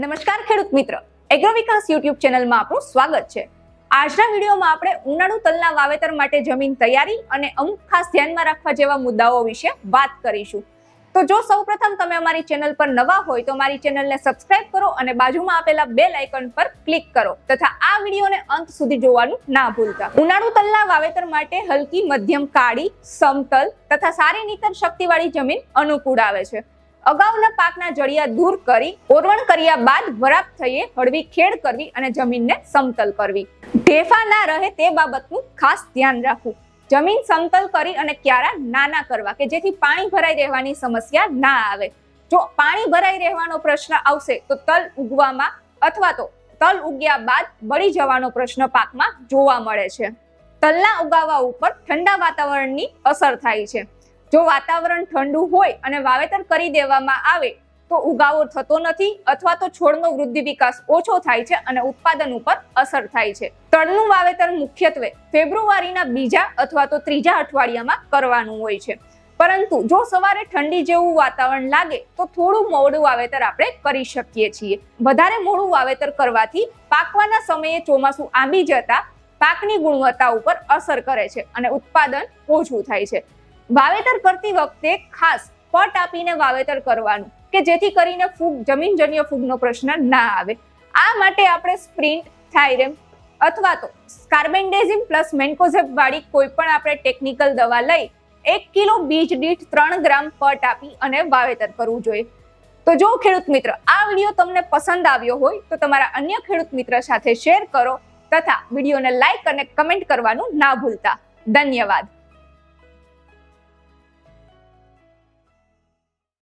નમસ્કાર ખેડૂત મિત્ર. એગ્રો વિકાસ યુટ્યુબ ચેનલમાં આપનું સ્વાગત છે. આજના વિડીયોમાં આપણે ઉનાળુ તલના વાવેતર માટે જમીન તૈયારી અને અમુક ખાસ ધ્યાનમાં રાખવા જેવા મુદ્દાઓ વિશે વાત કરીશું. તો જો સૌપ્રથમ તમે અમારી ચેનલ પર નવા હોય તો મારી ચેનલને સબસ્ક્રાઇબ કરો અને બાજુમાં આપેલા બેલ આઇકન પર ક્લિક કરો તથા આ વિડીયોને અંત સુધી જોવાનું ના ભૂલતા. ઉનાળુ તલના વાવેતર માટે હલકી, મધ્યમ, કાળી, સમતલ તથા સારી નીતર શક્તિવાળી જમીન અનુકૂળ આવે છે. અગાઉના પાકના જડિયા દૂર કરી, ઓરવણ કર્યા બાદ વરાપ થઈએ, હળવી ખેડ કરવી અને જમીનને સમતલ કરવી. ઢેફા ના રહે તે બાબતનું ખાસ ધ્યાન રાખવું. જમીન સમતલ કરી અને ક્યારા નાના કરવા, કે જેથી પાણી ભરાઈ રહેવાની સમસ્યા ના આવે. જો પાણી ભરાઈ રહેવાનો પ્રશ્ન આવશે, તો તલ ઉગવામાં અથવા તો તલ ઉગ્યા બાદ બળી જવાનો પ્રશ્ન પાકમાં જોવા મળે છે. તલના ઉગાવા ઉપર ઠંડા વાતાવરણની અસર થાય છે. જો વાતાવરણ ઠંડુ હોય અને વાવેતર કરી દેવામાં આવે, તો ઉગાવો થતો નથી અથવા તો છોડનો વૃદ્ધિ વિકાસ ઓછો થાય છે અને ઉત્પાદન ઉપર અસર થાય છે. તળનું વાવેતર મુખ્યત્વે ફેબ્રુઆરીના બીજા અથવા તો ત્રીજા અઠવાડિયામાં કરવાનું હોય છે. પરંતુ જો સવારે ઠંડી જેવું વાતાવરણ લાગે, તો થોડું મોડું વાવેતર આપણે કરી શકીએ છીએ. વધારે મોડું વાવેતર કરવાથી પાકવાના સમયે ચોમાસું આંબી જતા પાકની ગુણવત્તા ઉપર અસર કરે છે અને ઉત્પાદન ઓછું થાય છે. વાવેતર કરતી વખતે ખાસ પટ આપીને વાવેતર કરવાનું, કે જેથી કરીને ફૂગ, જમીનજન્ય ફૂગનો પ્રશ્ન ના આવે. આ માટે આપણે સ્પ્રિન્ટ, થાઇરેમ અથવા તો કાર્બેન્ડેઝિમ પ્લસ મેન્કોઝેબ વાળી કોઈ પણ આપણે ટેકનિકલ દવા લઈ, એક કિલો બીજ દીઠ ત્રણ ગ્રામ પટ આપી અને વાવેતર કરવું જોઈએ. તો જો ખેડૂત મિત્ર, આ વીડિયો તમને પસંદ આવ્યો હોય, તો તમારા અન્ય ખેડૂત મિત્ર સાથે શેર કરો તથા વિડીયોને લાઇક અને કમેન્ટ કરવાનું ના ભૂલતા. ધન્યવાદ.